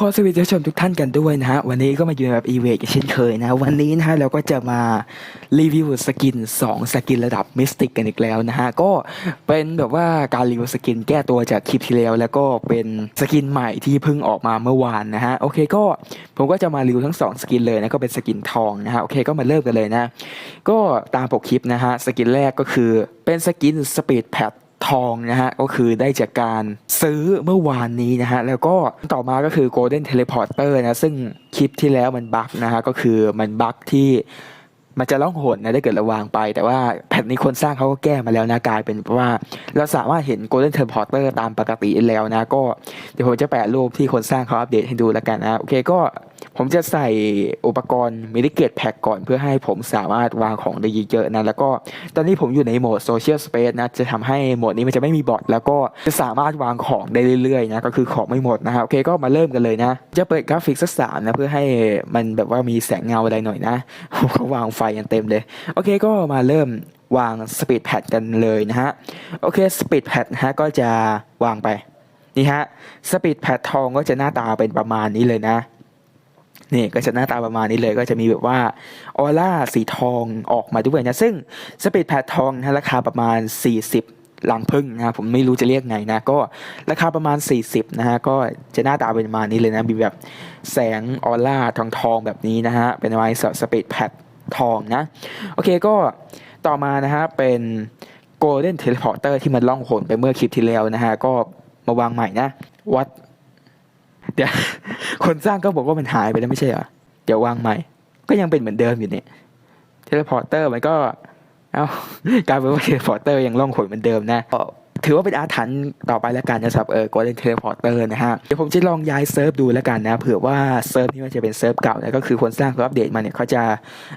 ขอสวัสดีท่านผู้ชมทุกท่านกันด้วยนะฮะ วันนี้ก็มาอยู่ในแบบอีเวนต์เช่นเคยนะ วันนี้นะฮะเราก็จะมารีวิวสกิน 2 สกินระดับมิสติกกันอีกแล้วนะฮะ ก็เป็นแบบว่าการรีวิวสกินแก้ตัวจากคลิปที่แล้ว แล้วก็เป็นสกินใหม่ที่เพิ่งออกมาเมื่อวานนะฮะ โอเคก็ผมก็จะมารีวิวทั้ง 2 สกินเลยนะ ก็เป็นสกินทองนะฮะ โอเคก็มาเริ่มกันเลยนะ ก็ตามปกคลิปนะฮะ สกินแรกก็คือเป็นสกินสปีดแพด ทองนะฮะก็คือได้จากการซื้อเมื่อวานนี้นะฮะแล้วก็ต่อมาก็คือ Golden Teleporter นะซึ่งคลิปที่แล้วมันบั๊กนะฮะก็คือมันบั๊กที่มันจะล่องหนนะถ้เกิดราวางไป แต่ว่าแผ่นนี้คนสร้างเขาก็แก้มาแล้วนะกลายเป็นว่า เราสามารถเห็น Golden Teleporter ตามปกติแล้วนะ ก็เดี๋ยวผมจะแปะรูปที่คนสร้างเขาอัปเดตให้ดูแล้วกันนะโอเคก็ ผมจะใส่อุปกรณ์มิ i เกตแพ็กก่อนเพื่อให้ผมสามารถวางของได้เยอะๆนะ แล้วก็ตอนนี้ผมอยู่ในโหมดโซเชียลสเปซนะ จะทำให้โหมดนี้มันจะไม่มีบอทแล้วก็จะสามารถวางของได้เรื่อยๆนะ ก็คือของไม่หมดนะครับ โอเคก็มาเริ่มกันเลยนะ จะเปิดกราฟิกสักสามนะเพื่อให้มันแบบว่ามีแสงเงาอะไรหน่อยนะผมก็วางไฟกันเต็มเลย โอเคก็มาเริ่มวางสปีดแพดกันเลยนะฮะ โอเคสปีดแพดฮะก็จะวางไป นี่ฮะสปีดแพดทองก็จะหน้าตาเป็นประมาณนี้เลยนะ นี่ก็จะหน้าตาประมาณนี้เลยก็จะมีแบบว่าออร่าสีทองออกมาด้วยนะ ซึ่งสปีดแพดทองนะราคาประมาณ 40 หลังพึ่งนะผมไม่รู้จะเรียกไงนะ ก็ราคาประมาณ 40นะฮะก็จะหน้าตาเป็นประมาณนี้เลยนะมีแบบแสงออร่าทองทองๆแบบนี้นะฮะเป็นไว้สปีดแพดทองนะ โอเคก็ต่อมานะฮะเป็น Golden Teleporter ที่มันล่องหนไปเมื่อคลิปที่แล้วนะฮะก็มาวางใหม่นะวัดเดี๋ยว คนสร้างก็บอกว่ามันหายไปแล้วไม่ใช่เหรอเดี๋ยววางใหม่ ก็ยังเป็นเหมือนเดิมอยู่เนี่ยเทเลพอร์เตอร์มันก็ เอ้ากลายเป็นว่าเทเลพอร์เตอร์ยังล่องหนเหมือนเดิมนะ ถือว่าเป็นอาถรรพ์ต่อไปแล้วกันนะสับเออ Golden Teleporter นะฮะเดี๋ยวผมจะลองย้ายเซิร์ฟดูแล้วกันนะเผื่อว่าเซิร์ฟนี้มันจะเป็นเซิร์ฟเก่านะก็คือคนสร้างเขาอัปเดตมาเนี่ยเขาจะ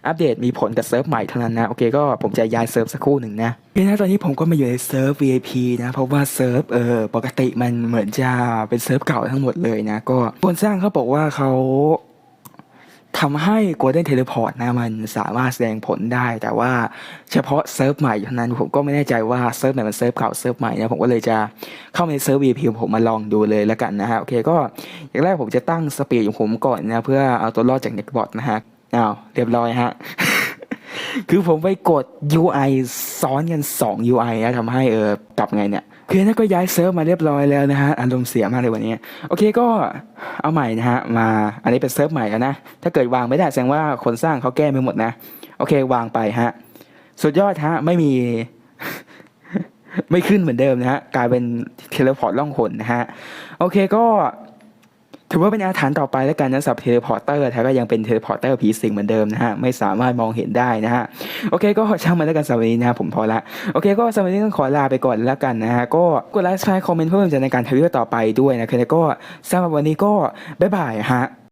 อัปเดตมีผลกับเซิร์ฟใหม่เท่านั้นนะโอเคก็ผมจะย้ายเซิร์ฟสักครู่หนึ่งนะโอเคนะตอนนี้ผมก็มาอยู่ในเซิร์ฟ VIP นะเพราะว่าเซิร์ฟเออปกติมันเหมือนจะเป็นเซิร์ฟเก่าทั้งหมดเลยนะก็คนสร้างเขาบอกว่าเขา ทำให้ Golden Teleport นะมันสามารถแสดงผลได้ แต่ว่าเฉพาะเซิร์ฟใหม่เท่านั้นผมก็ไม่แน่ใจว่าเซิร์ฟไหนมันเซิร์ฟเก่าเซิร์ฟใหม่นะผมก็เลยจะเข้าไปในเซิร์ฟ VIP ผมมาลองดูเลยแล้วกันนะฮะโอเคก็อย่างแรกผมจะตั้งสปีดของผมก่อนนะเพื่อเอาตัวรอดจากเน็ตบอทนะฮะอ้าวเรียบร้อยฮะ คือผมไปกด UI ซ้อนกัน 2 UI นะทำให้เออกลับไงเนี่ยคือนั่นก็ย้ายเซิร์ฟมาเรียบร้อยแล้วนะฮะอารมณ์เสียมากเลยวันนี้ โอเคก็เอาใหม่นะฮะมาอันนี้เป็นเซิร์ฟใหม่แล้วนะ ถ้าเกิดวางไม่ได้แสดงว่าคนสร้างเขาแก้ไม่หมดนะ โอเควางไปฮะสุดยอดฮะไม่มีไม่ขึ้นเหมือนเดิมนะฮะกลายเป็นเทเลพอร์ตล่องหนนะฮะโอเคก็ ถือว่าเป็นอาถรรพ์ต่อไปแล้วกันนะสับเทเลพอร์เตอร์แต่ก็ยังเป็นเทเลพอร์เตอร์ผีสิงเหมือนเดิมนะฮะ ไม่สามารถมองเห็นได้นะฮะ โอเคก็ช่างมันแล้วกันสำหรับวันนี้นะผมพอละ โอเคก็สำหรับวันนี้ต้องขอลาไปก่อนแล้วกันนะฮะ ก็กดไลค์แชร์คอมเมนต์เพิ่มจะในการทวิตต่อไปด้วยนะคือก็สำหรับวันนี้ก็บ๊ายบายฮะ